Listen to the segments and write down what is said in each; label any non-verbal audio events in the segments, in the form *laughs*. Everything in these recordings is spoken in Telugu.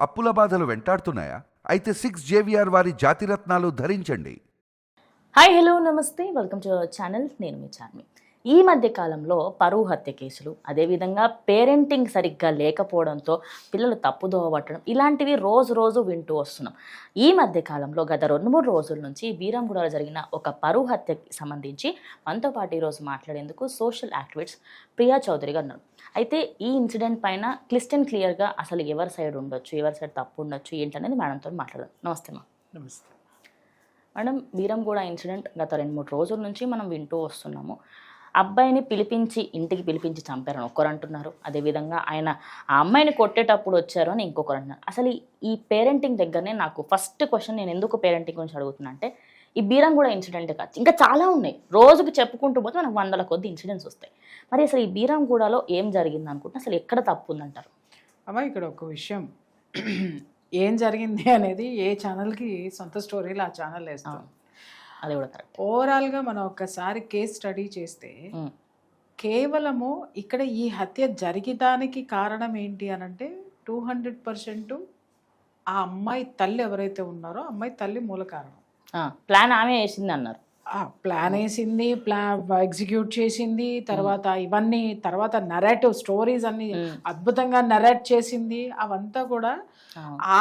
అప్పుల బాధలు వెంటాడుతున్నాయా? అయితే సిక్స్ జేవిఆర్ వారి జాతిరత్నాలు ధరించండి. హాయ్ హలో నమస్తే. Welcome to channel. నేను మీ చార్మి ఈ మధ్య కాలంలో పరువు హత్య కేసులు అదేవిధంగా పేరెంటింగ్ సరిగ్గా లేకపోవడంతో పిల్లలు తప్పుదోవ పట్టడం ఇలాంటివి రోజు రోజు వింటూ వస్తున్నాం. ఈ మధ్య కాలంలో గత రెండు మూడు రోజుల నుంచి బీరంగూడలో జరిగిన ఒక పరువు హత్యకి సంబంధించి మనతో పాటు ఈరోజు మాట్లాడేందుకు సోషల్ యాక్టివిస్ట్ ప్రియా చౌదరి గారు ఉన్నారు. అయితే ఈ ఇన్సిడెంట్ పైన క్లిస్ట్ అండ్ క్లియర్గా అసలు ఎవరి సైడ్ ఉండొచ్చు ఎవరి సైడ్ తప్పు ఉండొచ్చు ఏంటనేది మేడంతో మాట్లాడదాం. నమస్తే మా నమస్తే. మేడం వీరంగూడ ఇన్సిడెంట్ గత రెండు మూడు రోజుల నుంచి మనం వింటూ వస్తున్నాము. అబ్బాయిని పిలిపించి ఇంటికి పిలిపించి చంపారని ఒకరు అంటున్నారు అదేవిధంగా ఆయన ఆ అమ్మాయిని కొట్టేటప్పుడు వచ్చారు అని ఇంకొకరు అంటున్నారు అసలు ఈ- పేరెంటింగ్ దగ్గరనే నాకు ఫస్ట్ క్వశ్చన్ నేను ఎందుకు పేరెంటింగ్ గురించి అడుగుతున్నా అంటే ఈ బీరంగూడ ఇన్సిడెంట్ కాదు. ఇంకా చాలా ఉన్నాయి. రోజుకి చెప్పుకుంటూ పోతే మనకు వందల కొద్ది ఇన్సిడెంట్స్ వస్తాయి. మరి అసలు ఈ బీరంగూడలో ఏం జరిగింది అనుకుంటే అసలు ఎక్కడ తప్పు ఉందంటారు? అమ్మ ఇక్కడ ఒక విషయం. ఏం జరిగింది అనేది ఏ ఛానల్కి సొంత స్టోరీలు ఆ ఛానల్ వేస్తాం. అది కూడా కరెక్ట్ ఓవరాల్గా మనం ఒక్కసారి కేస్ స్టడీ చేస్తే కేవలము ఇక్కడ ఈ హత్య జరిగడానికి కారణం ఏంటి అని అంటే టూ హండ్రెడ్ పర్సెంట్ ఆ అమ్మాయి తల్లి ఎవరైతే ఉన్నారో అమ్మాయి తల్లి మూల కారణం. ప్లాన్ ఆమె వేసింది అన్నారు. ఆ ప్లాన్ వేసింది ప్లాన్ ఎగ్జిక్యూట్ చేసింది తర్వాత ఇవన్నీ తర్వాత నరేటివ్ స్టోరీస్ అన్ని. అద్భుతంగా నరేట్ చేసింది అవంతా కూడా.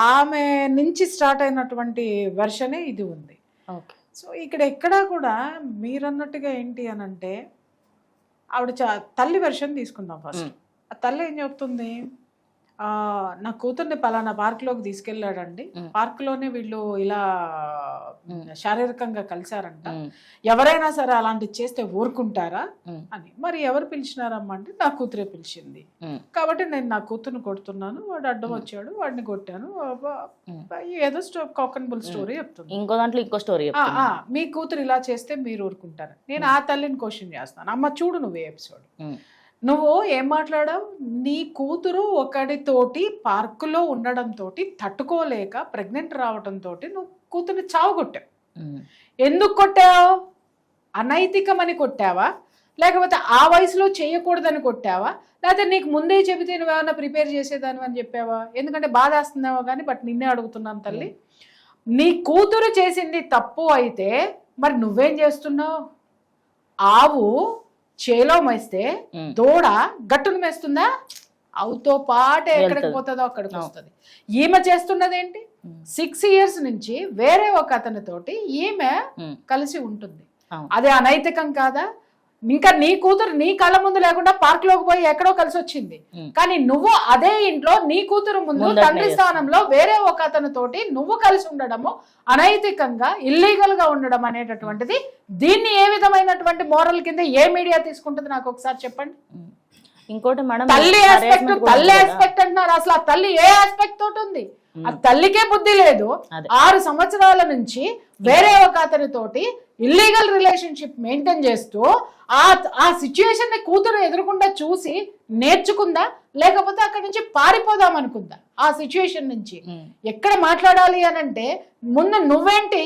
ఆమె నుంచి స్టార్ట్ అయినటువంటి వెర్షనే ఇది ఉంది. ఓకే. సో ఇక్కడ ఎక్కడా కూడా మీరన్నట్టుగా ఏంటి అని అంటే ఆవిడ చ- తల్లి వెర్షన్ తీసుకుందాం ఫస్ట్. ఆ తల్లి ఏం చెప్తుంది నా కూతుర్ని పలానా పార్క్లోకి తీసుకెళ్ళాడండి. మ్మ్. పార్క్లోనే వీళ్ళు ఇలా. శారీరకంగా కలిశారంట. ఎవరైనా సరే అలాంటివి చేస్తే ఊరుకుంటారా? అని. మరి ఎవరు పిలిచినారమ్మా అంటే నా కూతురే పిలిచింది. కాబట్టి నేను నా కూతురుని కొడుతున్నాను వాడు అడ్డం వచ్చాడు వాడిని కొట్టాను. ఏదో స్టో కాకన్బుల్ స్టోరీ చెప్తుంది. ఇంకో దాంట్లో ఇంకో స్టోరీ మీ కూతురు ఇలా చేస్తే మీరు ఊరుకుంటారు నేను ఆ తల్లిని క్వశ్చన్ చేస్తాను. అమ్మ చూడు నువ్వు ఎపిసోడ్ నువ్వు ఏం మాట్లాడావు? నీ కూతురు ఒకడితోటి పార్కులో ఉండడంతో తట్టుకోలేక ప్రెగ్నెంట్ రావడంతో నువ్వు కూతుర్ని చావు కొట్టావు. ఎందుకు కొట్టావు? అనైతికమని కొట్టావా? లేకపోతే ఆ వయసులో చేయకూడదని కొట్టావా? లేకపోతే నీకు ముందే చెబితే నువ్వేమన్నా ప్రిపేర్ చేసేదాని అని చెప్పావా? ఎందుకంటే బాధ వేస్తున్నావో కానీ బట్ నిన్నే అడుగుతున్నాను తల్లి. నీ కూతురు చేసింది తప్పు అయితే మరి నువ్వేం చేస్తున్నావు? ఆవు చేలో మేస్తే దూడ గట్టును మేస్తుందా? ఆవుతో పాటు ఎక్కడికి. పోతుందో అక్కడికి. వస్తుంది. ఈమె చేస్తున్నది ఏంటి సిక్స్ ఇయర్స్ నుంచి వేరే ఒక అతనితోటి ఈమె కలిసి ఉంటుంది. అది అనైతికం కాదా? ఇంకా నీ కూతురు నీ కళ్ళ ముందు లేకుండా పార్క్లోకి పోయి ఎక్కడో కలిసి వచ్చింది. కానీ నువ్వు అదే ఇంట్లో నీ కూతురు ముందు తండ్రి. స్థానంలో వేరే ఒక అతనితోటి నువ్వు కలిసి ఉండడము అనైతికంగా ఇల్లీగల్గా ఉండడం అనేటటువంటిది దీన్ని ఏ విధమైనటువంటి మోరల్ కింద ఏ మీడియా తీసుకుంటుంది నాకు ఒకసారి చెప్పండి ఇంకోటి మేడం తల్లి ఆస్పెక్ట్ తల్లి. ఆస్పెక్ట్ అంటున్నారు అసలు ఆ తల్లి ఏ ఆస్పెక్ట్ తోటి ఉంది ఆ. తల్లికే బుద్ధి లేదు. ఆరు సంవత్సరాల నుంచి వేరే ఒక అతనితోటి ఇల్లీగల్ రిలేషన్షిప్ మెయింటైన్ చేస్తూ ఆ ఆ సిచ్యుయేషన్ని కూతురు ఎదురకుండా చూసి నేర్చుకుందా? లేకపోతే అక్కడి నుంచి పారిపోదాం అనుకుందా? ఆ సిచ్యుయేషన్ నుంచి. ఎక్కడ మాట్లాడాలి అని అంటే ముందు నువ్వేంటి?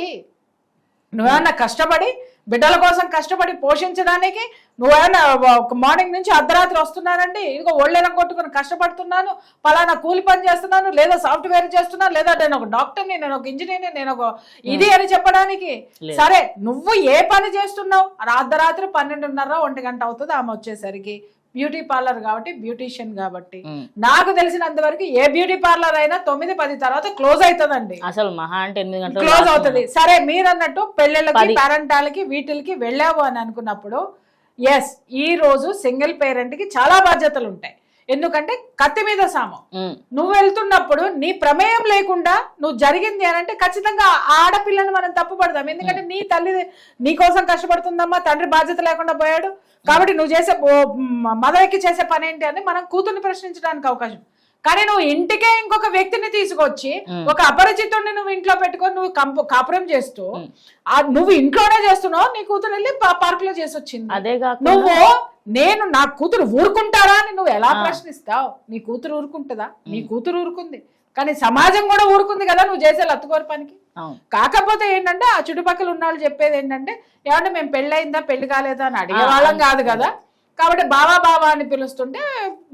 నువ్వేమన్నా కష్టపడి బిడ్డల కోసం కష్టపడి పోషించడానికి నువ్వేమన్నా ఒక మార్నింగ్ నుంచి అర్ధరాత్రి వస్తున్నానండి ఇదిగో ఒళ్ళెనం కొట్టుకుని కష్టపడుతున్నాను పలానా కూలి పని చేస్తున్నాను లేదా సాఫ్ట్వేర్ చేస్తున్నాను లేదా నేను ఒక డాక్టర్ని నేను ఒక ఇంజనీర్ని నేను ఒక ఇది అని చెప్పడానికి. సరే నువ్వు ఏ పని చేస్తున్నావు? అర్ధరాత్రి పన్నెండున్నర ఒంటి గంట అవుతుంది ఆమె వచ్చేసరికి. బ్యూటీ పార్లర్ కాబట్టి బ్యూటీషియన్ కాబట్టి. నాకు తెలిసినంత వరకు ఏ బ్యూటీ పార్లర్ అయినా తొమ్మిది పది తర్వాత క్లోజ్ అవుతుందండి అసలు మహా అంటే ఎనిమిది గంటలు క్లోజ్ అవుతుంది సరే మీరు అన్నట్టు పెళ్ళిళ్ళకి. పేరెంటాలకి వీటికి వెళ్ళావు అని అనుకున్నప్పుడు ఎస్ ఈ రోజు సింగిల్ పేరెంట్కి చాలా బాధ్యతలు ఉంటాయి ఎందుకంటే కత్తి మీద సామం. నువ్వు వెళ్తున్నప్పుడు నీ ప్రమేయం లేకుండా నువ్వు జరిగింది అని అంటే ఖచ్చితంగా ఆ ఆడపిల్లని మనం తప్పుపడదాం ఎందుకంటే నీ తల్లి నీ కోసం కష్టపడుతుందమ్మా తండ్రి బాధ్యత లేకుండా పోయాడు. కాబట్టి నువ్వు చేసే మదవెక్కి చేసే పని ఏంటి అని మనం కూతుర్ని ప్రశ్నించడానికి అవకాశం. కానీ నువ్వు ఇంటికే ఇంకొక వ్యక్తిని తీసుకొచ్చి. ఒక అపరిచితుడిని నువ్వు ఇంట్లో పెట్టుకొని నువ్వు కంప- కాపురం చేస్తూ నువ్వు ఇంట్లోనే చేస్తున్నావు నీ కూతురు వెళ్ళి పార్క్లో చేసి వచ్చింది నువ్వు నేను నా కూతురు ఊరుకుంటారా అని నువ్వు ఎలా. ప్రశ్నిస్తావు? నీ కూతురు ఊరుకుంటుందా? నీ కూతురు ఊరుకుంది. కానీ సమాజం కూడా ఊరుకుంది కదా నువ్వు చేసే లత్తుకోరు పనికి? కాకపోతే ఏంటంటే ఆ చుట్టుపక్కల ఉన్న వాళ్ళు చెప్పేది ఏంటంటే ఏమంటే మేము పెళ్ళయిందా పెళ్ళి కాలేదా? అని అడిగే వాళ్ళం. కాదు కదా. కాబట్టి బావా బావా అని పిలుస్తుంటే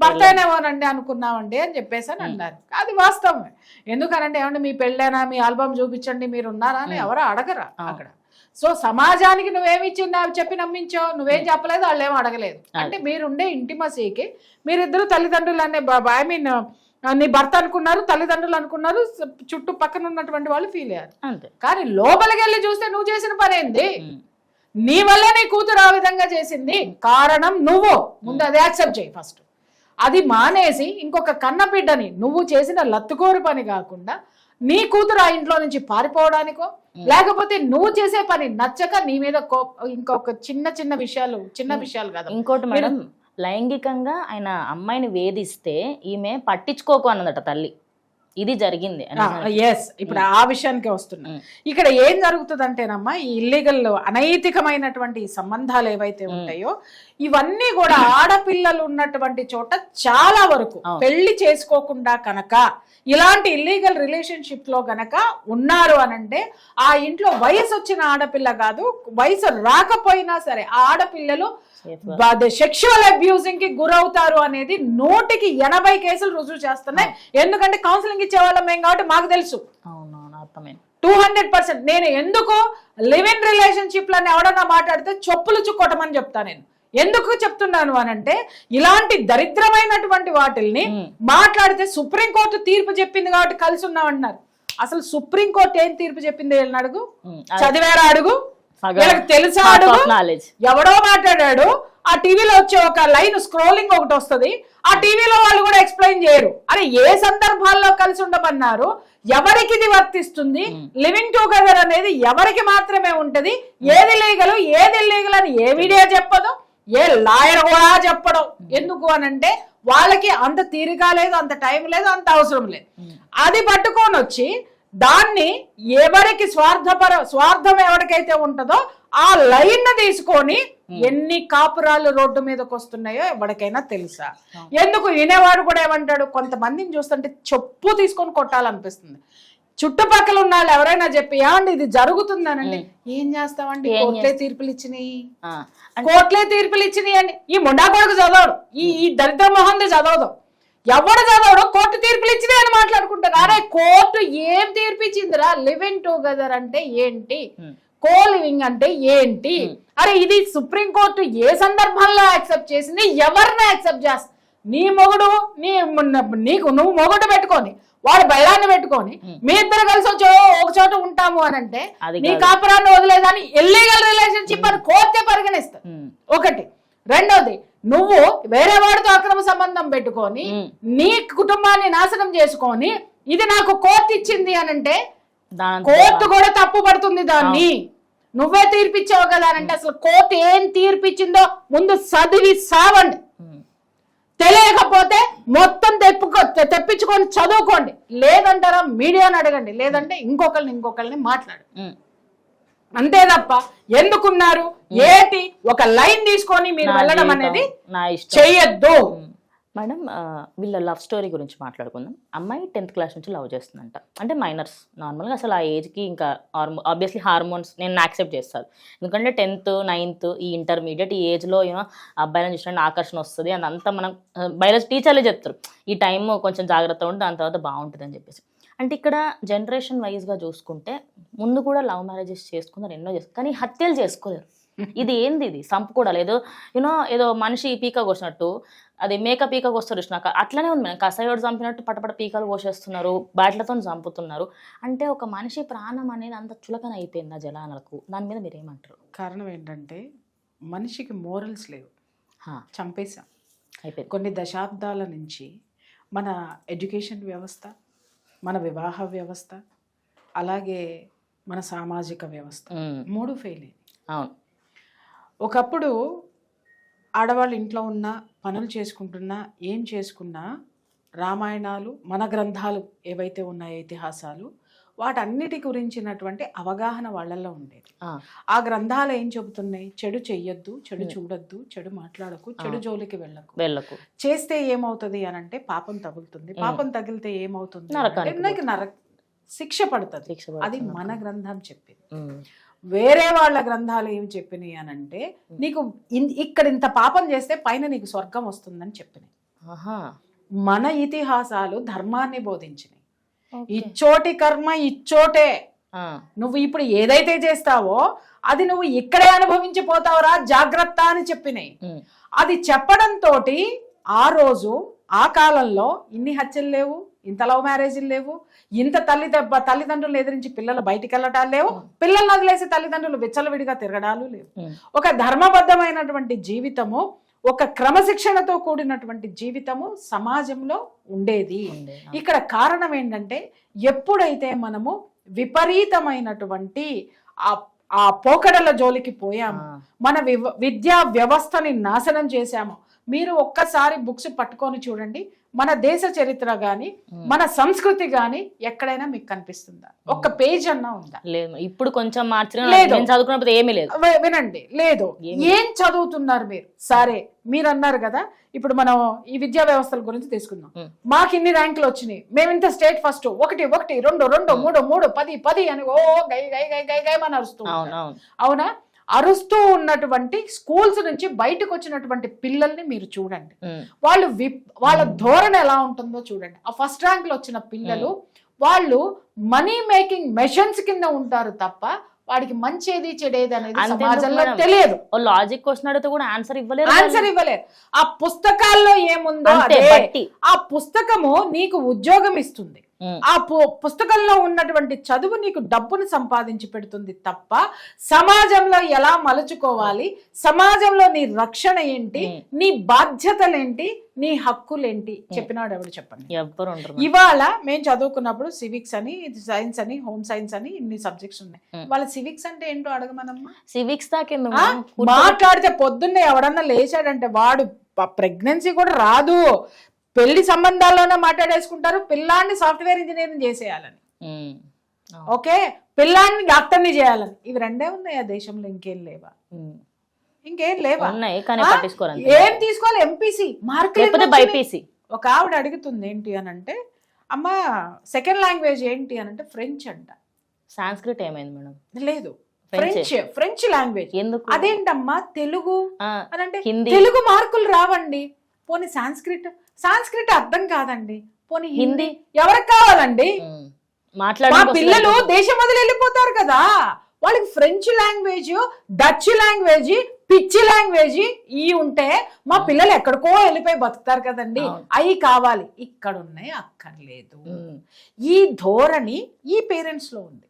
భర్త అయినేమోనండి అనుకున్నామండి అని చెప్పేసి అని అన్నారు అది వాస్తవమే. ఎందుకనంటే ఏమంటే మీ పెళ్ళైనా మీ ఆల్బమ్ చూపించండి మీరు ఉన్నారా? అని ఎవరు అడగరా. అక్కడ. సో సమాజానికి నువ్వేమి ఇచ్చింది చెప్పి నమ్మించావు నువ్వేం చెప్పలేదు వాళ్ళు ఏం అడగలేదు అంటే మీరుండే ఇంటిమసీకి మీరిద్దరు తల్లిదండ్రులు అనే ఐ మీన్ నీ భర్త అనుకున్నారు తల్లిదండ్రులు అనుకున్నారు చుట్టూ పక్కన ఉన్నటువంటి వాళ్ళు ఫీల్ అయ్యారు. కానీ లోపలికి వెళ్ళి చూస్తే నువ్వు చేసిన పని ఏంది? ఉమ్. నీ వల్ల నీ కూతురు ఆ విధంగా చేసింది. కారణం నువ్వు. ముందు అది యాక్సెప్ట్ చేయి ఫస్ట్. అది మానేసి ఇంకొక కన్న బిడ్డని నువ్వు చేసిన లత్తుకోరు పని కాకుండా నీ కూతురు ఆ ఇంట్లో నుంచి పారిపోవడానికో లేకపోతే నువ్వు చేసే పని నచ్చక నీ మీద ఇంకొక చిన్న చిన్న విషయాలు చిన్న విషయాలు కదా. ఇంకోటి మేడం లైంగికంగా ఆయన అమ్మాయిని వేధిస్తే ఈమె పట్టించుకోకు అన్నదట తల్లి. ఇది జరిగింది ఎస్ ఇప్పుడు ఆ విషయానికి వస్తున్నా. ఇక్కడ ఏం జరుగుతుందంటేనమ్మా ఈ ఇల్లీగల్ అనైతికమైనటువంటి సంబంధాలు ఏవైతే ఉంటాయో ఇవన్నీ కూడా ఆడపిల్లలు ఉన్నటువంటి చోట చాలా వరకు. పెళ్ళి చేసుకోకుండా కనుక ఇలాంటి ఇల్లీగల్ రిలేషన్షిప్లో గనక ఉన్నారు అనంటే ఆ ఇంట్లో వయసు వచ్చిన ఆడపిల్ల కాదు వయసు రాకపోయినా సరే ఆ ఆడపిల్లలు. సెక్షువల్ అబ్యూజింగ్కి గురవుతారు అనేది నూటికి ఎనభై కేసులు రుజువు చేస్తున్నాయి. ఎందుకంటే కౌన్సిలింగ్ ఇచ్చే వాళ్ళం మేము కాబట్టి మాకు తెలుసు. టూ హండ్రెడ్ పర్సెంట్ నేను ఎందుకు లివ్ ఇన్ రిలేషన్షిప్ లని ఎవడన్నా మాట్లాడితే చెప్పులు చుక్కొట్టమని చెప్తా నేను. ఎందుకు చెప్తున్నాను అనంటే ఇలాంటి దరిద్రమైనటువంటి వాటిల్ని. మాట్లాడితే సుప్రీంకోర్టు తీర్పు చెప్పింది కాబట్టి కలిసి ఉన్నామంటున్నారు. అసలు సుప్రీంకోర్టు ఏం తీర్పు చెప్పింది వీళ్ళని అడుగు. చదివారా అడుగు? వీళ్ళకి. ఎవడో మాట్లాడాడు ఆ టీవీలో వచ్చే ఒక లైన్ స్క్రోలింగ్ ఒకటి వస్తది ఆ టీవీలో వాళ్ళు కూడా ఎక్స్ప్లెయిన్ చేయరు. అరే ఏ సందర్భాల్లో కలిసి ఉండమన్నారు? ఎవరికి ఇది వర్తిస్తుంది? లివింగ్ టుగెదర్ అనేది ఎవరికి మాత్రమే ఉంటది? ఏది లీగల్ ఏది లీగల్ అని ఏ మీడియా చెప్పదు? ఏ లాయర్ కూడా చెప్పడం. ఎందుకు అనంటే వాళ్ళకి అంత తీరిక లేదు అంత టైం లేదు అంత అవసరం లేదు. అది పట్టుకొని వచ్చి దాన్ని ఎవరికి స్వార్థపర స్వార్థం ఎవరికైతే ఉంటుందో ఆ లైన్ తీసుకొని ఎన్ని కాపురాలు రోడ్డు మీదకి వస్తున్నాయో ఎవరికైనా తెలుసా? ఎందుకు వినేవాడు కూడా ఏమంటాడు? కొంతమందిని చూస్తుంటే చెప్పు తీసుకొని కొట్టాలనిపిస్తుంది. చుట్టుపక్కల ఉన్న వాళ్ళు ఎవరైనా చెప్పి ఏమండి ఇది జరుగుతుందనండి. ఏం చేస్తామండి? ఏం కోర్టులే తీర్పులు ఇచ్చినాయి. కోర్టులే తీర్పులు ఇచ్చినాయి అండి ఈ ముండా కొడుకు చదవడు. ఈ ఈ దరిద్ర మొహంది చదవదు. ఎవడు చదవడు కోర్టు తీర్పులు ఇచ్చినాయి అని మాట్లాడుకుంటారు అరే కోర్టు ఏం తీర్పు ఇచ్చిందిరా లివింగ్ టుగెదర్ అంటే ఏంటి? Hmm. కో లివింగ్ అంటే ఏంటి? అరే ఇది సుప్రీం కోర్టు ఏ సందర్భంలో యాక్సెప్ట్ చేసింది? ఎవరిని యాక్సెప్ట్ చేస్తా? నీ మొగుడు నీ నీకు నువ్వు మొగుడు పెట్టుకొని వాడు బయలాన్ని పెట్టుకొని మీ ఇద్దరు కలిసి వచ్చి "ఓ, ఒక చోట ఉంటాము అని అంటే నీ. కాపురాన్ని వదిలేదని ఇల్లీగల్ రిలేషన్షిప్ అని కోర్టే పరిగణిస్తా. ఉమ్. ఒకటి. రెండోది నువ్వు వేరే వాడితో అక్రమ సంబంధం పెట్టుకొని. నీ కుటుంబాన్ని నాశనం చేసుకొని ఇది నాకు కోర్టు ఇచ్చింది అని అంటే కోర్టు కూడా తప్పు పడుతుంది దాన్ని. నువ్వే తీర్పిచ్చావు కదా అని అంటే అసలు కోర్టు ఏం తీర్పిచ్చిందో ముందు చదివి సావండి. తెలియకపోతే మొత్తం తెప్పుకో తెప్పించుకొని చదువుకోండి. లేదంటారా మీడియాని అడగండి. లేదంటే ఇంకొకరిని ఇంకొకరిని మాట్లాడు. అంతే తప్ప ఎందుకున్నారు ఏంటి? ఒక లైన్ తీసుకొని మీరు వెళ్ళడం అనేది చెయ్యొద్దు. మేడం వీళ్ళ లవ్ స్టోరీ గురించి మాట్లాడుకుందాం. అమ్మాయి టెన్త్ క్లాస్ నుంచి లవ్ చేస్తుందంట. అంటే మైనర్స్. నార్మల్గా అసలు ఆ ఏజ్కి ఇంకా హార్మో ఆబ్వియస్లీ హార్మోన్స్ నేను యాక్సెప్ట్ చేస్తాను. ఎందుకంటే టెన్త్ నైన్త్ ఈ ఇంటర్మీడియట్ ఈ ఏజ్లో యూనో అబ్బాయిలను చూసినట్టు ఆకర్షణ వస్తుంది. అదంతా మనం బయాలజీ టీచర్లే చెప్తారు. ఈ టైం కొంచెం జాగ్రత్త ఉంటే దాని తర్వాత బాగుంటుంది అని చెప్పేసి. అంటే ఇక్కడ జనరేషన్ వైజ్గా చూసుకుంటే ముందు కూడా లవ్ మ్యారేజెస్ చేసుకున్నారు ఎన్నో చేసుకున్నారు కానీ హత్యలు చేసుకోలేరు *laughs* ఇది ఏంది ఇది? సంపుకోవడాలు ఏదో యూనో ఏదో మనిషి పీక కోసినట్టు అది మేక పీక కోస్తారు చూసినాక. అట్లనే ఉంది. మేడం కసాయోడు చంపినట్టు పటపట పీకలు కోసేస్తున్నారు బ్యాట్లతో చంపుతున్నారు. అంటే ఒక మనిషి ప్రాణం అనేది అంత చులకన అయిపోయింది ఆ జలాలకు దాని మీద మీరు ఏమంటారు కారణం ఏంటంటే మనిషికి మోరల్స్ లేవు. చంపేశాం. అయిపోయింది. కొన్ని దశాబ్దాల నుంచి మన ఎడ్యుకేషన్ వ్యవస్థ మన వివాహ వ్యవస్థ అలాగే మన సామాజిక వ్యవస్థ. మూడు ఫెయిల్ అవును. ఒకప్పుడు ఆడవాళ్ళు ఇంట్లో ఉన్న పనులు చేసుకుంటున్నా ఏం చేసుకున్నా రామాయణాలు మన గ్రంథాలు ఏవైతే ఉన్నాయో ఇతిహాసాలు వాటన్నిటి గురించినటువంటి అవగాహన వాళ్ళల్లో ఉండేది. ఆ, గ్రంథాలు ఏం చెబుతున్నాయి? చెడు చెయ్యొద్దు చెడు చూడొద్దు చెడు మాట్లాడకు చెడు జోలికి వెళ్ళకు. వెళ్ళకు. చేస్తే ఏమవుతుంది అని అంటే పాపం తగులుతుంది. పాపం తగిలితే ఏమవుతుంది? నీకు నర శిక్ష పడుతుంది. అది. మన గ్రంథం చెప్పింది. వేరే వాళ్ళ గ్రంథాలు ఏమి చెప్పినాయి అని అంటే నీకు ఇక్కడ ఇంత పాపం చేస్తే పైన నీకు స్వర్గం వస్తుందని చెప్పినాయి. మన ఇతిహాసాలు ధర్మాన్ని బోధించినాయి. ఇచ్చోటి కర్మ ఇచ్చోటే. నువ్వు ఇప్పుడు ఏదైతే చేస్తావో అది నువ్వు ఇక్కడే అనుభవించిపోతావురా జాగ్రత్త అని చెప్పినాయి. అది చెప్పడంతో ఆ రోజు ఆ కాలంలో ఇన్ని హత్యలు లేవు ఇంత లవ్ మ్యారేజీలు లేవు ఇంత తల్లి తల్లిదండ్రులు ఎదిరించి పిల్లలు బయటికి వెళ్ళటాలు లేవు పిల్లల్ని వదిలేసి తల్లిదండ్రులు విచ్చలవిడిగా తిరగడాలు లేవు. ఒక ధర్మబద్ధమైనటువంటి జీవితము ఒక క్రమశిక్షణతో కూడినటువంటి జీవితము సమాజంలో ఉండేది. ఇక్కడ కారణం ఏంటంటే ఎప్పుడైతే మనము విపరీతమైనటువంటి ఆ ఆ పోకడల జోలికి పోయాము మన విద్యా వ్యవస్థని నాశనం చేశాము మీరు ఒక్కసారి బుక్స్ పట్టుకొని చూడండి. మన దేశ చరిత్ర గాని. మన సంస్కృతి గాని ఎక్కడైనా మీకు కనిపిస్తుందా? ఒక్క పేజ్ అన్నా ఉందా? లేదు. ఇప్పుడు కొంచెం మార్చిన చదువుకున్నప్పుడు ఏమీ లేదు. వినండి. లేదు? ఏం చదువుతున్నారు మీరు? సరే మీరు అన్నారు కదా. ఇప్పుడు మనం ఈ విద్యా వ్యవస్థల గురించి తీసుకుందాం. మాకు ఇన్ని ర్యాంకులు వచ్చినాయి. మేము ఇంత స్టేట్ ఫస్ట్. ఒకటి ఒకటి రెండు రెండు మూడు మూడు పది పది అని ఓ గై గై గై గై గై అని అరుస్తూ అవును ఉంటారు. అవును అవునా? అరుస్తూ ఉన్నటువంటి స్కూల్స్ నుంచి బయటకు వచ్చినటువంటి పిల్లల్ని మీరు చూడండి. వాళ్ళు విప్ వాళ్ళ ధోరణి ఎలా ఉంటుందో చూడండి. ఆ ఫస్ట్ ర్యాంక్లో వచ్చిన పిల్లలు వాళ్ళు మనీ మేకింగ్ మెషన్స్ కింద ఉంటారు తప్ప వాడికి మంచేది చెడేది అనేది సమాజంలో? తెలియదు. లాజిక్ క్వశ్చన్ అడిగితే కూడా ఆన్సర్ ఇవ్వలేరు ఆన్సర్ ఇవ్వలేరు. ఆ పుస్తకాల్లో ఏముందో అదే. ఆ పుస్తకము నీకు ఉద్యోగం ఇస్తుంది. ఆ పు- పుస్తకంలో ఉన్నటువంటి చదువు నీకు డబ్బును సంపాదించి పెడుతుంది తప్ప సమాజంలో ఎలా మలుచుకోవాలి? సమాజంలో నీ రక్షణ ఏంటి. నీ బాధ్యతలేంటి? నీ హక్కులేంటి? చెప్పినాడు ఎవరు చెప్పండి. ఉండరు ఇవాళ మేము చదువుకున్నప్పుడు సివిక్స్ అని సైన్స్ అని హోమ్ సైన్స్ అని ఇన్ని సబ్జెక్ట్స్ ఉన్నాయి. వాళ్ళ సివిక్స్ అంటే ఏంటో అడగమనమ్మా సివిక్స్? కూర్చో- మాట్లాడితే పొద్దున్నే ఎవడన్నా లేచాడంటే వాడు ప్రెగ్నెన్సీ కూడా రాదు. పెళ్ళి సంబంధాల్లోనే మాట్లాడేసుకుంటారు పిల్లాన్ని సాఫ్ట్వేర్ ఇంజనీరింగ్ చేసేయాలని. ఓకే? పిల్లాన్ని డాక్టర్ని చేయాలని. ఇవి రెండే ఉన్నాయి ఆ దేశంలో? ఇంకేం లేవా. ఇంకేం లేవా. ఏం తీసుకోవాలి? ఎంపీసీ. మార్కులు? బైపీసీ. ఒక ఆవిడ అడుగుతుంది ఏంటి అని అంటే అమ్మ సెకండ్ లాంగ్వేజ్ ఏంటి అని అంటే ఫ్రెంచ్ అంట. సాంస్క్రిట్ ఏమైంది మేడం? లేదు. ఫ్రెంచ్ ఫ్రెంచ్ లాంగ్వేజ్ ఎందుకు? అదేంటమ్మా? తెలుగు అని అంటే హిందీ. తెలుగు మార్కులు రావండి. పోనీ సాంస్క్రిట్ సాంస్క్రిట్ అర్థం కాదండి. పోనీ హిందీ? ఎవరికి కావాలండి? మా పిల్లలు. దేశం వదిలి వెళ్ళిపోతారు కదా. వాళ్ళకి ఫ్రెంచ్ లాంగ్వేజ్ డచ్ లాంగ్వేజ్ పిచ్చి లాంగ్వేజ్ ఈ ఉంటే మా పిల్లలు ఎక్కడికో వెళ్ళిపోయి బతుకుతారు కదండి. అవి కావాలి. ఇక్కడ ఉన్నాయి అక్కర్లేదు ఈ ధోరణి ఈ పేరెంట్స్లో ఉంది.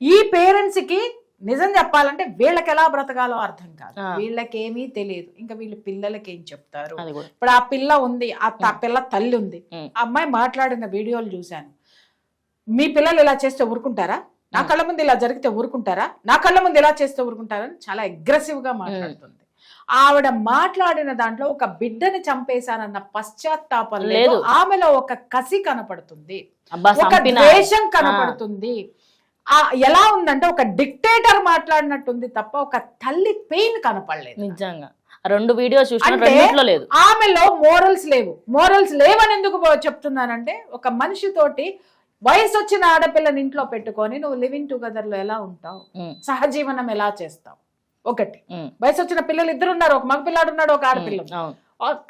ఈ పేరెంట్స్కి నిజం చెప్పాలంటే వీళ్ళకి ఎలా బ్రతకాలో అర్థం కాదు. వీళ్ళకేమీ తెలియదు. ఇంకా వీళ్ళ పిల్లలకి ఏం చెప్తారు ఇప్పుడు ఆ పిల్ల ఉంది ఆ పిల్ల తల్లి ఉంది. అమ్మాయి మాట్లాడిన వీడియోలు చూశాను. మీ పిల్లలు ఇలా చేస్తే ఊరుకుంటారా? నా కళ్ళ ముందు ఇలా జరిగితే ఊరుకుంటారా? నా కళ్ళ ముందు ఇలా చేస్తే ఊరుకుంటారని చాలా అగ్రెసివ్గా మాట్లాడుతుంది. ఆవిడ మాట్లాడిన దాంట్లో ఒక బిడ్డని చంపేశానన్న పశ్చాత్తాపం లేదు. ఆమెలో ఒక కసి కనపడుతుంది. ఒక ద్వేషం కనపడుతుంది. ఎలా ఉందంటే ఒక డిక్టేటర్ మాట్లాడినట్టుంది తప్ప ఒక తల్లి పెయిన్ కనపడలేదు. నిజంగా. రెండు వీడియోస్ చూసిన లేదు. ఆమెలో మోరల్స్ లేవు. మోరల్స్ లేవని ఎందుకు చెప్తున్నానంటే ఒక మనిషితోటి వయసు వచ్చిన ఆడపిల్లని ఇంట్లో పెట్టుకొని నువ్వు లివింగ్ టుగెదర్లో ఎలా ఉంటావు? సహజీవనం ఎలా చేస్తావు? ఒకటి. వయసు వచ్చిన పిల్లలు ఇద్దరు ఉన్నారు. ఒక మగ పిల్లాడు ఉన్నాడు ఒక ఆడపిల్ల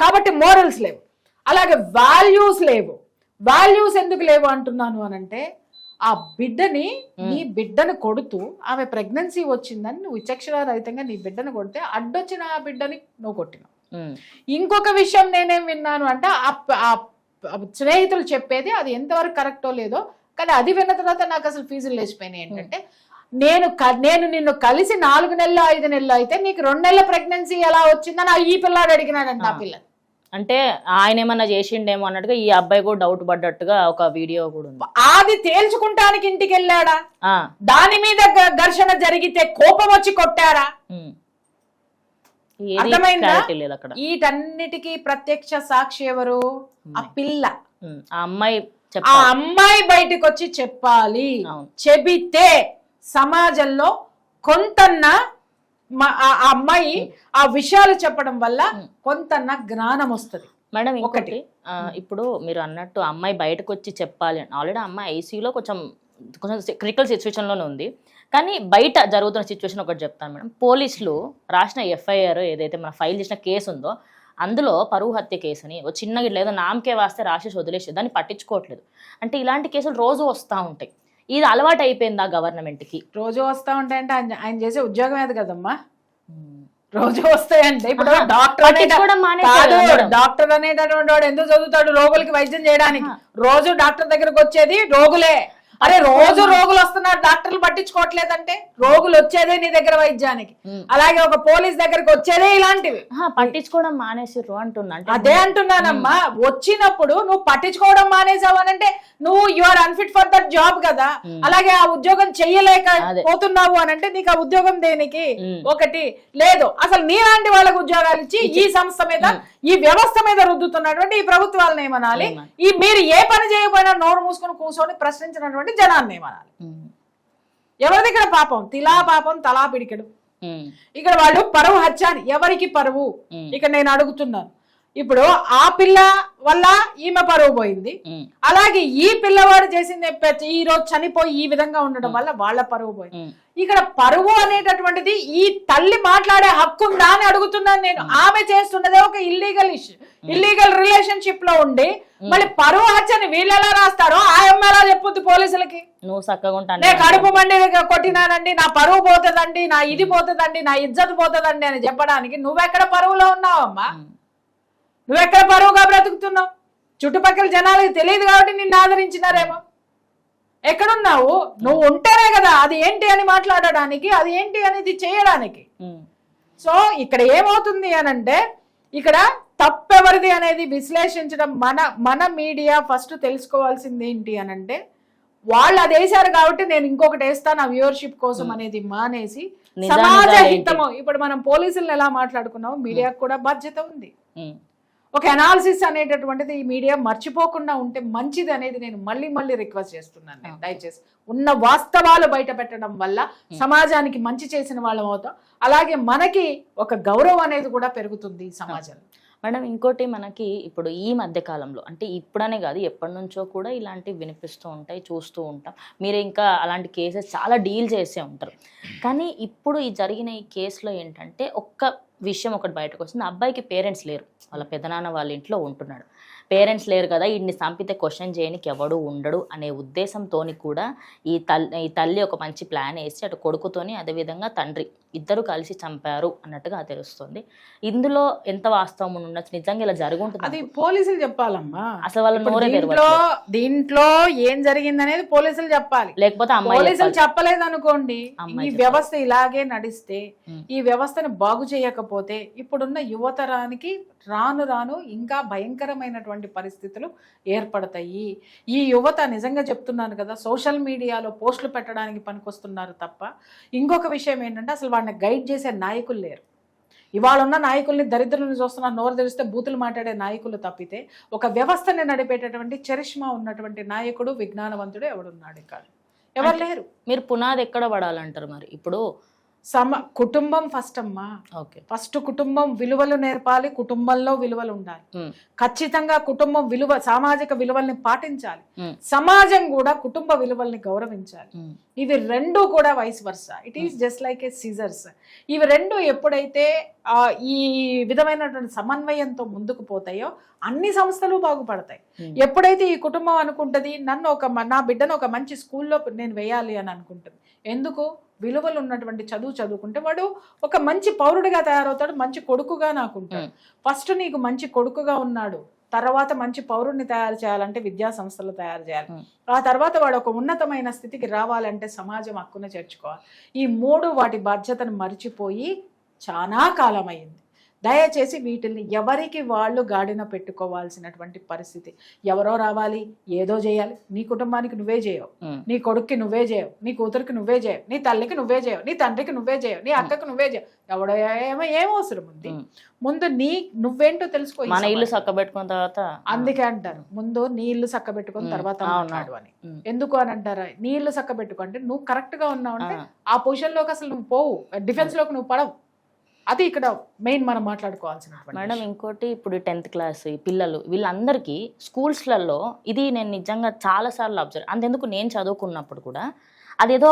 కాబట్టి మోరల్స్ లేవు. అలాగే వాల్యూస్ లేవు. వాల్యూస్ ఎందుకు లేవు అంటున్నాను అనంటే ఆ బిడ్డని నీ బిడ్డను కొడుతూ ఆమె ప్రెగ్నెన్సీ వచ్చిందని నువ్వు విచక్షణ రహితంగా నీ బిడ్డను కొడితే అడ్డొచ్చిన ఆ బిడ్డని నువ్వు కొట్టినావు. ఇంకొక విషయం నేనేం విన్నాను అంటే ఆ స్నేహితులు చెప్పేది అది ఎంతవరకు కరెక్టో లేదో కానీ అది విన్న తర్వాత నాకు అసలు ఫీజులు లేచిపోయినాయి ఏంటంటే నేను నేను నిన్ను కలిసి నాలుగు నెలలు ఐదు నెలలు అయితే నీకు రెండు నెలల ప్రెగ్నెన్సీ ఎలా వచ్చిందని ఈ పిల్లాడు అడిగినాడంట ఆ ఆ. అంటే ఆయన ఏమన్నా చేసిండేమో అన్నట్టుగా ఈ అబ్బాయి కూడా డౌట్ పడ్డట్టుగా ఒక వీడియో కూడా ఉంది. అది తేల్చుకుంటానికి ఇంటికి వెళ్ళాడా దాని మీద ఘర్షణ జరిగితే కోపం వచ్చి కొట్టారా? వీటన్నిటికీ ప్రత్యక్ష సాక్షి ఎవరు? ఆ పిల్ల. ఆ అమ్మాయి ఆ అమ్మాయి బయటకు వచ్చి చెప్పాలి. చెబితే సమాజంలో కొంతన్న మ- ఆ అమ్మాయి ఆ విషయాలు చెప్పడం వల్ల కొంతన్న జ్ఞానం వస్తుంది. మేడం ఒకటి. ఇప్పుడు మీరు అన్నట్టు అమ్మాయి బయటకు వచ్చి చెప్పాలి. అని ఆల్రెడీ అమ్మాయి ఐసీయూలో కొంచెం కొంచెం క్రిటికల్ సిచ్యువేషన్లోనే ఉంది. కానీ బయట జరుగుతున్న సిచ్యువేషన్ ఒకటి చెప్తాను మేడం. పోలీసులు రాసిన ఎఫ్ఐఆర్ ఏదైతే మన ఫైల్ చేసిన కేసు ఉందో అందులో పరువు హత్య కేసుని ఓ చిన్నగా ఇట్లా ఏదో నామకే వాస్తే రాసేసి వదిలేసి దాన్ని పట్టించుకోవట్లేదు. అంటే ఇలాంటి కేసులు రోజు వస్తూ ఉంటాయి. ఇది అలవాటు అయిపోయిందా గవర్నమెంట్కి. రోజు వస్తా ఉంటాయంటే ఆయన ఆయన చేసే ఉద్యోగం ఏది కదమ్మా? రోజు వస్తాయంటే ఇప్పుడు డాక్టర్. డాక్టర్ అనేటటువంటి వాడు ఎందుకు చదువుతాడు? రోగులకి వైద్యం చేయడానికి. రోజు డాక్టర్ దగ్గరకు వచ్చేది రోగులే. అరే రోజు రోగులు వస్తున్నారు డాక్టర్లు పట్టించుకోవట్లేదంటే? రోగులు వచ్చేదే నీ దగ్గర వైద్యానికి. అలాగే ఒక పోలీస్ దగ్గరకు వచ్చేదే ఇలాంటివి. పట్టించుకోవడం మానేసిర్రు అంటున్నా. అంటే అదే అంటున్నానమ్మా. వచ్చినప్పుడు నువ్వు పట్టించుకోవడం మానేసావు అని అంటే నువ్వు you are unfit for that job కదా. అలాగే ఆ ఉద్యోగం చెయ్యలేక. పోతున్నావు అని అంటే నీకు ఆ ఉద్యోగం దేనికి. ఒకటి. లేదు అసలు నీలాంటి వాళ్ళకు ఉద్యోగాలు ఇచ్చి ఈ సంస్థ మీద ఈ వ్యవస్థ మీద రుద్దుతున్నటువంటి ఈ ప్రభుత్వాలను ఏమనాలి? ఈ మీరు ఏ పని చేయకపోయినా నోరు మూసుకొని కూర్చొని ప్రశ్నించినటువంటి జనాన్ని ఏమనాలి? ఎవరిది ఇక్కడ పాపం? తిలా పాపం తలా పిడికెడు. ఇక్కడ వాళ్ళు పరువు హత్య అని ఎవరికి పరువు. ఇక్కడ నేను అడుగుతున్నాను. ఇప్పుడు ఆ పిల్ల వల్ల ఈమె పరువు పోయింది. అలాగే ఈ పిల్లవాడు చేసింది ఈ రోజు చనిపోయి ఈ విధంగా ఉండడం వల్ల వాళ్ళ పరువు పోయింది. ఇక్కడ పరువు అనేటటువంటిది ఈ తల్లి మాట్లాడే హక్కు ఉందా అని అడుగుతున్నాను నేను. ఆమె చేస్తున్నదే ఒక ఇల్లీగల్ ఇష్యూ ఇల్లీగల్ రిలేషన్షిప్లో ఉండి మళ్ళీ పరువు హత్యని వీళ్ళు ఎలా రాస్తారో ఆ అమ్మ ఎలా చెప్పుద్ది పోలీసులకి? నువ్వు చక్కగా ఉంటా నే కడుపు మండి కొట్టినానండి నా పరువు పోతుందండి నా ఇది పోతుందండి నా ఇజ్జత్ పోతుందండి అని చెప్పడానికి నువ్వెక్కడ పరువులో ఉన్నావమ్మా? నువ్వెక్కడ పరువుగా బ్రతుకుతున్నావు? చుట్టుపక్కల జనాలకి తెలియదు కాబట్టి నిన్ను ఆదరించినారేమో. ఎక్కడున్నావు? నువ్వు ఉంటేనే కదా అది ఏంటి అని మాట్లాడడానికి అది ఏంటి అనేది చేయడానికి. సో ఇక్కడ ఏమవుతుంది అనంటే ఇక్కడ తప్పెవరిది అనేది విశ్లేషించడం మన మన మీడియా ఫస్ట్ తెలుసుకోవాల్సింది ఏంటి అనంటే వాళ్ళు అది వేశారు కాబట్టి నేను ఇంకొకటి వేస్తాను నా వ్యూవర్షిప్ కోసం అనేది మానేసి సమాజ? హితము. ఇప్పుడు మనం పోలీసులను ఎలా మాట్లాడుకున్నాం మీడియాకు కూడా బాధ్యత ఉంది. ఒక అనాలిసిస్ అనేటటువంటిది ఈ మీడియా మర్చిపోకుండా ఉంటే మంచిది అనేది నేను మళ్ళీ మళ్ళీ రిక్వెస్ట్ చేస్తున్నాను నేను. దయచేసి ఉన్న వాస్తవాలు బయట పెట్టడం వల్ల సమాజానికి మంచి చేసిన వాళ్ళం అవుతాం. అలాగే మనకి ఒక గౌరవం అనేది కూడా పెరుగుతుంది ఈ సమాజంలో. మేడం ఇంకోటి మనకి ఇప్పుడు ఈ మధ్య కాలంలో అంటే ఇప్పుడనే కాదు ఎప్పటి నుంచో కూడా ఇలాంటివి వినిపిస్తూ ఉంటాయి చూస్తూ ఉంటాం. మీరు ఇంకా అలాంటి కేసెస్ చాలా డీల్ చేసే ఉంటారు. కానీ ఇప్పుడు ఈ జరిగిన ఈ కేసులో ఏంటంటే ఒక్క విషయం ఒకటి బయటకు వస్తుంది. అబ్బాయికి పేరెంట్స్ లేరు. వాళ్ళ పెదనాన్న వాళ్ళ ఇంట్లో ఉంటున్నాడు. పేరెంట్స్ లేరు కదా వీడిని చంపితే క్వశ్చన్ చేయనికి ఎవడు ఉండడు అనే ఉద్దేశంతోని కూడా ఈ తల్లి ఈ తల్లి ఒక మంచి ప్లాన్ వేసి అటు కొడుకుతోని అదేవిధంగా తండ్రి ఇద్దరు కలిసి చంపారు అన్నట్టుగా తెలుస్తుంది ఇందులో ఎంత వాస్తవం ఉండొచ్చు నిజంగా ఇలా జరుగుంటుంది అది పోలీసులు చెప్పాలమ్మా అసలు వాళ్ళ నోరే దీంట్లో ఏం జరిగింది అనేది పోలీసులు చెప్పాలి లేకపోతే పోలీసులు చెప్పాలి. చెప్పలేదు అనుకోండి ఈ. వ్యవస్థ ఇలాగే నడిస్తే. ఈ వ్యవస్థను బాగు చేయకపోతే ఇప్పుడున్న యువతరానికి రాను రాను ఇంకా భయంకరమైనటువంటి పరిస్థితులు ఏర్పడతాయి. ఈ యువత నిజంగా చెప్తున్నాను కదా సోషల్ మీడియాలో పోస్టులు పెట్టడానికి పనికొస్తున్నారు తప్ప ఇంకొక విషయం ఏంటంటే అసలు వాళ్ళని గైడ్ చేసే నాయకులు లేరు. ఇవాళ ఉన్న నాయకుల్ని దరిద్రులను చూస్తున్న నోరు తెలిస్తే బూతులు మాట్లాడే నాయకులు తప్పితే ఒక వ్యవస్థని నడిపేటటువంటి చరిష్మా ఉన్నటువంటి నాయకుడు విజ్ఞానవంతుడు ఎవడున్నాడు ఇక్కడ? ఎవరు లేరు. మీరు పునాది ఎక్కడ పడాలంటారు మరి? ఇప్పుడు సమ కుటుంబం ఫస్ట్ అమ్మా. ఫస్ట్ కుటుంబం విలువలు నేర్పాలి కుటుంబంలో విలువలు ఉండాలి. ఖచ్చితంగా కుటుంబం విలువ సామాజిక విలువల్ని పాటించాలి. సమాజం కూడా కుటుంబ విలువల్ని గౌరవించాలి. ఇవి రెండు కూడా vice versa it is just like a scissors ఇవి రెండు ఎప్పుడైతే ఆ, ఈ విధమైనటువంటి సమన్వయంతో ముందుకు పోతాయో అన్ని సంస్థలు బాగుపడతాయి. ఉమ్. ఎప్పుడైతే ఈ కుటుంబం అనుకుంటుంది నన్ను ఒక నా బిడ్డను ఒక మంచి స్కూల్లో నేను వేయాలి అని అనుకుంటుంది. ఎందుకు? విలువలు ఉన్నటువంటి చదువు చదువుకుంటే వాడు ఒక మంచి పౌరుడిగా తయారవుతాడు మంచి కొడుకుగా నాకుంటాడు ఉమ్. ఫస్ట్ నీకు మంచి కొడుకుగా ఉన్నాడు. తర్వాత మంచి పౌరుడిని తయారు చేయాలంటే విద్యా సంస్థలు తయారు చేయాలి. ఆ తర్వాత వాడు ఒక ఉన్నతమైన స్థితికి రావాలంటే సమాజం హక్కున చేర్చుకోవాలి. ఈ మూడు వాటి బాధ్యతను మరిచిపోయి చాలా కాలం అయింది దయచేసి వీటిని ఎవరికి వాళ్ళు గాడిన పెట్టుకోవాల్సినటువంటి పరిస్థితి. ఎవరో రావాలి ఏదో చేయాలి. నీ కుటుంబానికి నువ్వే చేయవు. నీ కొడుక్కి నువ్వే చేయవు. నీ కూతురికి నువ్వే చేయవు. నీ తల్లికి నువ్వే చేయవు. నీ తండ్రికి నువ్వే చేయవు. నీ అక్కకి నువ్వే చేయవు. ఎవడో ఏమో ఏం అవసరం ఉంది. ముందు నీ నువ్వేంటో తెలుసుకో మన ఇల్లు. చక్కబెట్టుకున్న తర్వాత? అందుకే అంటారు. ముందు నీ ఇల్లు చక్క పెట్టుకుని ఉమ్, తర్వాత. మాట్లాడు అని. ఎందుకు అని అంటారా? నీ ఇల్లు చక్క పెట్టుకో అంటే నువ్వు కరెక్ట్గా ఉన్నావు అంటే ఆ. ఆ పొజిషన్లోకి అసలు నువ్వు పోవు. డిఫెన్స్లోకి నువ్వు పడవు. అది ఇక్కడ మెయిన్ మనం మాట్లాడుకోవాల్సిన మేడం ఇంకోటి ఇప్పుడు టెన్త్ క్లాస్ పిల్లలు వీళ్ళందరికీ స్కూల్స్లలో ఇది నేను నిజంగా చాలాసార్లు అబ్జర్వ్ అంతెందుకు నేను చదువుకున్నప్పుడు కూడా అదేదో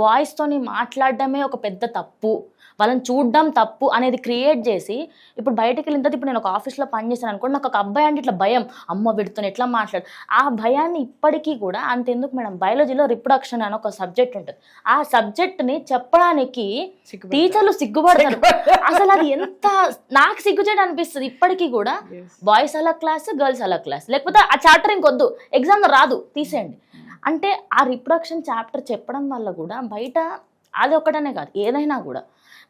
బాయ్స్తోని మాట్లాడడమే ఒక పెద్ద తప్పు. వాళ్ళని చూడడం తప్పు అనేది క్రియేట్ చేసి ఇప్పుడు బయటికి వెళ్ళిన తర్వాత ఇప్పుడు నేను ఒక ఆఫీస్లో పనిచేస్తాను అనుకోండి నాకు ఒక అబ్బాయి అంటే ఇట్లా భయం. అమ్మ వీడితో ఎట్లా మాట్లాడు? ఆ భయాన్ని ఇప్పటికీ కూడా అంతెందుకు మేడం? బయాలజీలో రిప్రొడక్షన్ అని ఒక సబ్జెక్ట్ ఉంటుంది. ఆ సబ్జెక్ట్ని చెప్పడానికి. టీచర్లు సిగ్గుపడతారు. అసలు అది ఎంత నాకు సిగ్గుచేట అనిపిస్తుంది. ఇప్పటికీ కూడా. బాయ్స్ అలా క్లాస్ గర్ల్స్ అలా క్లాస్. లేకపోతే ఆ చాప్టర్ ఇంకొద్దు. ఎగ్జామ్ రాదు. తీసేయండి. అంటే ఆ రిప్రొడక్షన్ చాప్టర్ చెప్పడం వల్ల కూడా బయట అది ఒకటనే కాదు. ఏదైనా కూడా.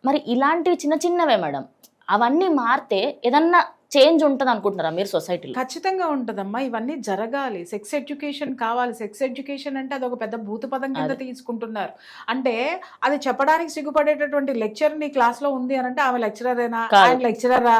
మరి ఇలాంటివి చిన్న చిన్నవే మేడం. అవన్నీ మారితే ఏదన్నా చేంజ్ ఉంటుంది అనుకుంటున్నారా మీరు సొసైటీలో? ఖచ్చితంగా ఉంటదమ్మా. ఇవన్నీ జరగాలి. సెక్స్ ఎడ్యుకేషన్ కావాలి. సెక్స్ ఎడ్యుకేషన్ అంటే అది ఒక పెద్ద భూత పదం కింద తీసుకుంటున్నారు. అంటే అది చెప్పడానికి సిగ్గుపడేటటువంటి లెక్చర్ నీ క్లాస్లో ఉంది అని అంటే ఆమె లెక్చరరేనా. ఆయన లెక్చరరా?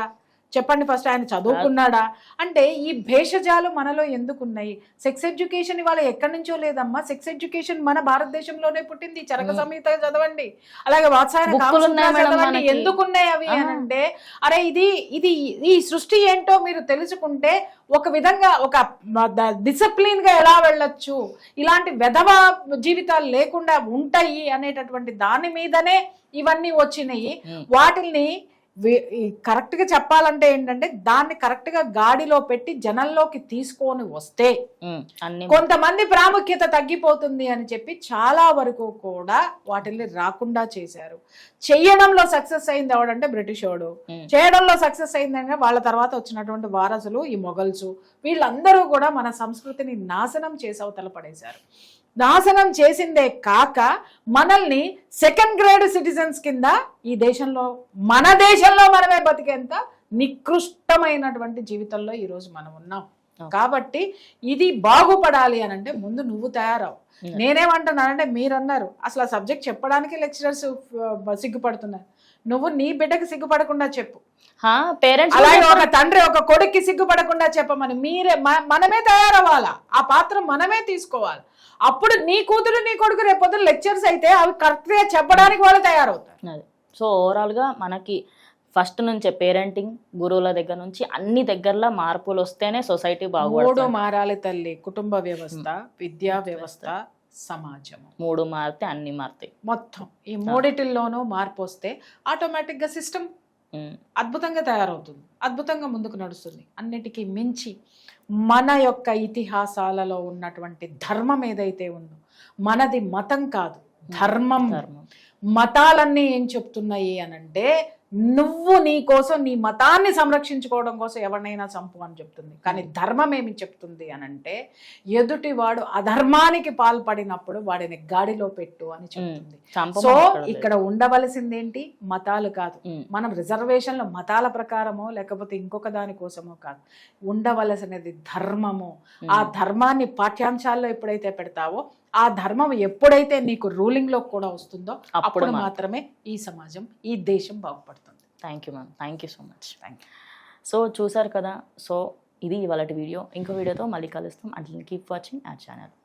చెప్పండి ఫస్ట్ ఆయన చదువుకున్నాడా అంటే ఈ భేషజాలు మనలో ఎందుకు ఉన్నాయి సెక్స్ ఎడ్యుకేషన్ ఇవాళ ఎక్కడి నుంచో లేదమ్మా సెక్స్ ఎడ్యుకేషన్ మన భారతదేశంలోనే పుట్టింది చరక. సంహిత చదవండి అలాగే వాత్సాయన చదవండి మనకి. ఎందుకు ఉన్నాయి అవి అని. అంటే అరే ఇది ఇది ఈ సృష్టి ఏంటో మీరు తెలుసుకుంటే ఒక విధంగా ఒక డిసిప్లిన్గా ఎలా వెళ్ళొచ్చు ఇలాంటి వెధవ జీవితాలు లేకుండా ఉంటాయి అనేటటువంటి దాని మీదనే ఇవన్నీ వచ్చినాయి. వాటిల్ని వి- ఈ కరెక్ట్గా చెప్పాలంటే ఏంటంటే దాన్ని కరెక్ట్గా గాడిలో పెట్టి జనంలోకి తీసుకొని వస్తే కొంతమంది ప్రాముఖ్యత తగ్గిపోతుంది అని చెప్పి చాలా వరకు కూడా వాటిని రాకుండా చేశారు. చెయ్యడంలో సక్సెస్ అయింది ఎవడంటే బ్రిటిష్ వాడు. చేయడంలో సక్సెస్ అయిందంటే వాళ్ళ తర్వాత వచ్చినటువంటి వారసులు ఈ మొఘల్స్. వీళ్ళందరూ కూడా మన సంస్కృతిని నాశనం చేసి అవతల పడేశారు. నాశనం చేసిందే కాక మనల్ని సెకండ్ గ్రేడ్ సిటిజన్స్ కింద ఈ దేశంలో మన దేశంలో మనమే బతికేంత నికృష్టమైనటువంటి జీవితంలో ఈరోజు మనం ఉన్నాం. కాబట్టి ఇది బాగుపడాలి అని అంటే ముందు నువ్వు తయారవు. నేనేమంటున్నానంటే మీరన్నారు. అసలు ఆ సబ్జెక్ట్ చెప్పడానికి లెక్చరర్స్ సిగ్గుపడుతున్నారు. నువ్వు నీ బిడ్డకి సిగ్గుపడకుండా చెప్పు. పేరెంట్స్ అలాగే ఒక తండ్రి ఒక కొడుక్కి సిగ్గుపడకుండా చెప్పమని మీరే మనమే తయారవ్వాలా? ఆ పాత్ర మనమే తీసుకోవాలి. అప్పుడు నీ కూతురు నీ కొడుకు రేపొద్దున లెక్చర్స్ అయితే అవి కరెక్ట్గా చెప్పడానికి వాళ్ళు తయారవుతారు. సో ఓవరాల్గా మనకి ఫస్ట్ నుంచే పేరెంటింగ్ గురువుల దగ్గర నుంచి అన్ని దగ్గరలో మార్పులు వస్తేనే సొసైటీ మూడు బాగుపడుతుంది మారాలి తల్లి కుటుంబ వ్యవస్థ విద్యా వ్యవస్థ సమాజము. మూడు మారితే అన్ని మారుతాయి. మొత్తం ఈ మూడిటిల్లోనూ మార్పు వస్తే ఆటోమేటిక్గా సిస్టమ్ ఉమ్, అద్భుతంగా తయారవుతుంది. అద్భుతంగా ముందుకు నడుస్తుంది. అన్నిటికీ మించి మన యొక్క ఇతిహాసాలలో ఉన్నటువంటి ధర్మం ఏదైతే ఉందో మనది మతం కాదు ధర్మం. ధర్మం. మతాలన్నీ ఏం చెప్తున్నాయి అనంటే నువ్వు నీ కోసం నీ మతాన్ని సంరక్షించుకోవడం కోసం ఎవరినైనా చంపు అని చెప్తుంది. కానీ ధర్మం ఏమి చెప్తుంది అనంటే ఎదుటి వాడు అధర్మానికి పాల్పడినప్పుడు వాడిని గాడిలో పెట్టు అని చెప్తుంది. చంపమని సో. ఇక్కడ ఉండవలసిందేంటి? మతాలు కాదు. ఉమ్, మనం రిజర్వేషన్లు మతాల ప్రకారమో లేకపోతే ఇంకొక దాని కోసమో కాదు. ఉండవలసినది ధర్మము. ఆ ధర్మాన్ని పాఠ్యాంశాల్లో ఎప్పుడైతే పెడతావో ఆ ధర్మం ఎప్పుడైతే నీకు రూలింగ్లో కూడా వస్తుందో అప్పుడు అప్పుడు మాత్రం. మాత్రమే ఈ సమాజం ఈ దేశం బాగుపడుతుంది. Thank you ma'am thank you so much thank you so చూసారు కదా? సో ఇది ఇవాళ వీడియో ఇంకో వీడియోతో మళ్ళీ కలుస్తాం. అట్లా కీప్ వాచింగ్ ఆ ఛానల్